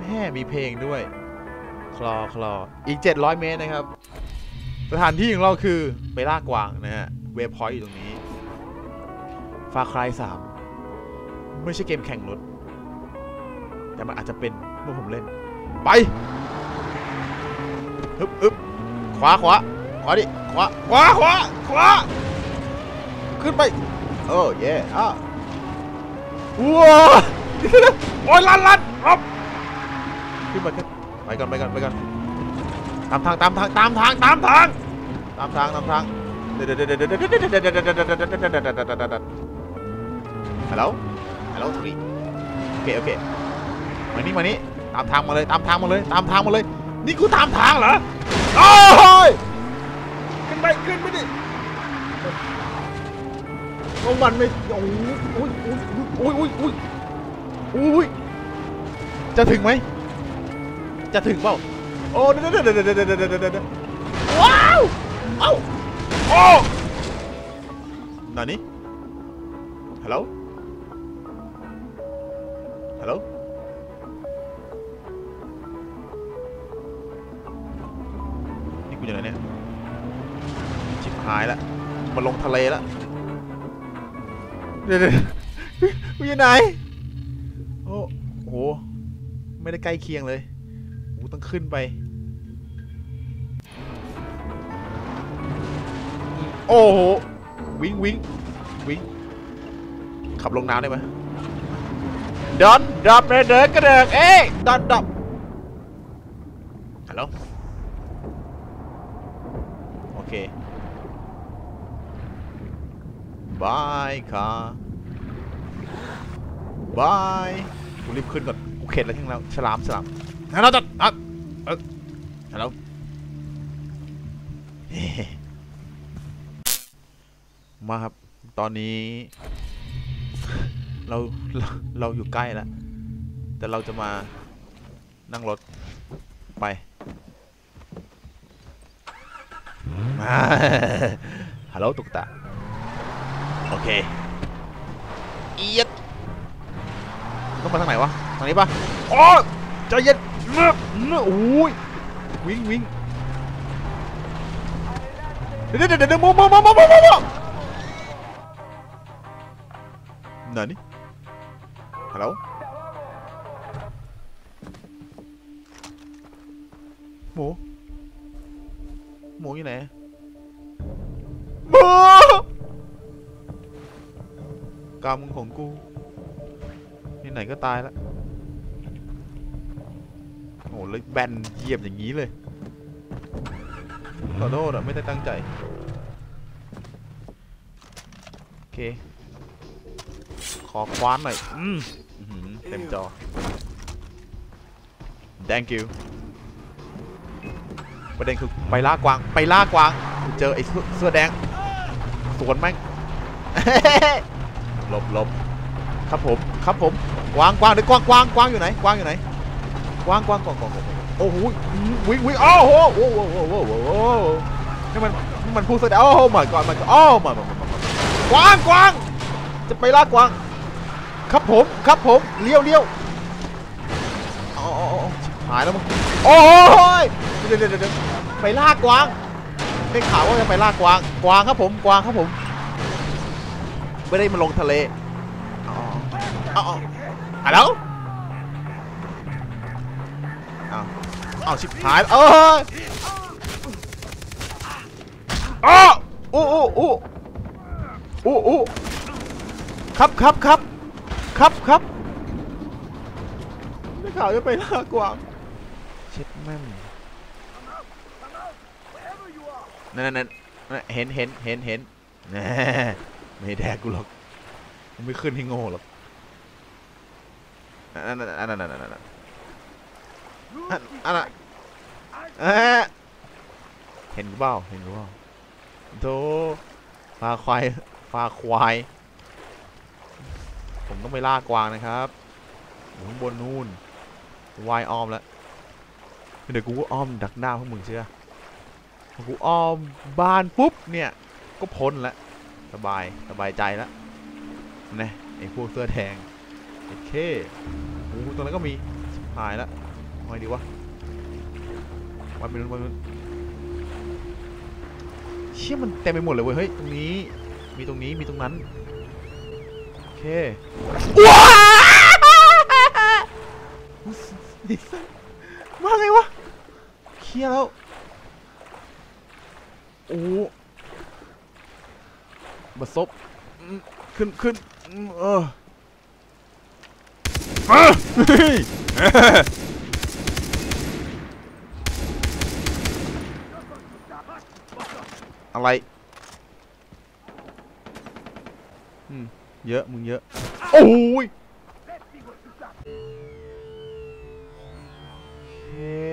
แม่มีเพลงด้วย คลอคลออีก 700 เมตรนะครับ สถานที่ของเราคือไปล่ากวางนะฮะ เวฟพอยต์อยู่ตรงนี้ ฟาคลายสามไม่ใช่เกมแข่งรถ แต่มันอาจจะเป็นเมื่อผมเล่น ไปฮึบฮึบขวาขวาขวาดิ ขวา ขวา ขวา ขวา ขึ้นไป โอ้เย่อะว้าโอ้ยลันลันรับ ขึ้นไปขึ้นไปก่อนไปก่อนไปก่อนตามทางตามทางตามทางตามทางตามทางตามทางเดี๋ยวเดี๋ยวเดี๋ยวเดี๋ยวเดี๋ยวเดี๋ยวเดี๋ยวเดี๋ยวเดี๋ยวเดี๋ยวเดี๋ยวเดี๋ยวเดี๋ยวเดี๋ยวเดี๋ยวเดี๋ยวเดี๋ยวฮัลโหลฮัลโหลทรีโอเคโอเคมานี่มานี่ตามทางมาเลยตามทางมาเลยตามทางมาเลยนี่กูตามทางเหรอโอ้ยขึ้นไปขึ้นไปดิโอ้มันไม่โอ้ยโอ้ยโอ้ยโอ้ยโอ้ยโอ้ยโอ้ยจะถึงไหมจะถึงเปล่าโอ้เดี๋ยวเดี๋ยวเดี๋ยวเดี๋ยวเดี๋ยวเดี๋ยวเดี๋ยวว้าวเอ้าโอ้นานี่ฮัลโหลฮัลโหลนี่กูอยู่ไหนเนี่ยชิบหายละมาลงทะเลละเดี๋ยวเดี๋ยวกูอยู่ไหนโอ้โหไม่ได้ใกล้เคียงเลย กูต้องขึ้นไป โอ้โห วิ่งวิ่งวิ่งขับลงน้ำได้ไหมดอนดับเลยเดินกระเดิกเอ้ยดอนดับฮัลโหลโอเคบายค่ะบายกูรีบขึ้นก่อนกูเข็ดแล้วทิ้งแล้วฉลามฉลาม ฮัลโหลจัดอะเออฮัลโหลมาครับ ตอนนี้ เราเราเราอยู่ใกล้แล้ว แต่เราจะมานั่งรถไปมาฮัลโหลตุกตาโอเคเอียดต้องมาทางไหนวะ ทางนี้ปะโอ้ใจเย็น โอ้ยวิ่งวิ่งเดี๋ยวเดี๋ยวเดี๋ยวเดี๋ยวโมโมโมโมโมโมโมนั่นนี่ฮัลโหลหมูหมูอยู่ไหนหมูกรรมของกูนี่ไหนก็ตายแล้วโอ้ เลยแบนเหยียบอย่างนี้เลยขอโทษอะไม่ได้ตั้งใจ โอเค ขอคว้านหน่อยอืมอื้อหือเต็มจอ thank you ประเด็นคือไปล่ากวาง ไปล่ากวาง เจอไอ้เสื้อเสื้อแดง สวนแม่งหลบหลบครับผม ครับผม กวางกวางเดี๋ยวกวางกวางกวางอยู่ไหน กวางอยู่ไหน กวางกวางกวางกวางกวางโอ้โหวิ่งวิ่งโอ้โหโอ้โหโอ้โหโอ้โหนี่มันมันพูดแสดงโอ้โหมาก่อนมาก่อนโอ้มามากวางกวางจะไปล่ากวาง ครับผมครับผมเลี้ยวเลี้ยวอ๋อหายแล้วมึงโอ้ยเดี๋ยวเดี๋ยวเดี๋ยวไปล่ากวางได้ข่าวว่าจะไปล่ากวาง กวางครับผม กวางครับผม ไม่ได้มาลงทะเล อ๋ออาเอฮัลโหลเอา เอาชิบหายเอออ้โอ้โอ้โอ้โอ้โอ้ครับครับครับครับครับได้ข่าวจะไปล่ากวางเช็ดแม่มนั่นนั่นนั่นเห็นเห็นเห็นเห็นแหน่ไม่แดกกูหรอกมันไม่ขึ้นให้โง่หรอกอันนั้นอันนั้นอันนั้นอันนั้นอันอันนั้น เอ๊ะเห็นกูเปล่าเห็นกูเปล่าโธ่พาควายพาควาย ผมต้องไปล่ากวางนะครับอยู่ข้างบนนู่นวายอ้อมแล้วเดี๋ยวกูอ้อมดักหน้าพวกมึงเชื่อพอกูอ้อมบ้านปุ๊บเนี่ยก็พ้นแล้วสบายสบายใจแล้วนะไอ้พวกเสื้อแดงโอเคโอ้ตรงนั้นก็มีหายแล้วไงดีวะ วัดไปนู้นวัดไปนู้นเชี่ยมันเต็มไปหมดเลยเว้ยเฮ้ยตรงนี้มีตรงนี้มีตรงนั้นโอเคว้ามาไงวะเคลียแล้วโอ้บัดซบขึ้นขึ้นอืมเออ ไรอืมเยอะมึงเยอะโอ้ยเฮ้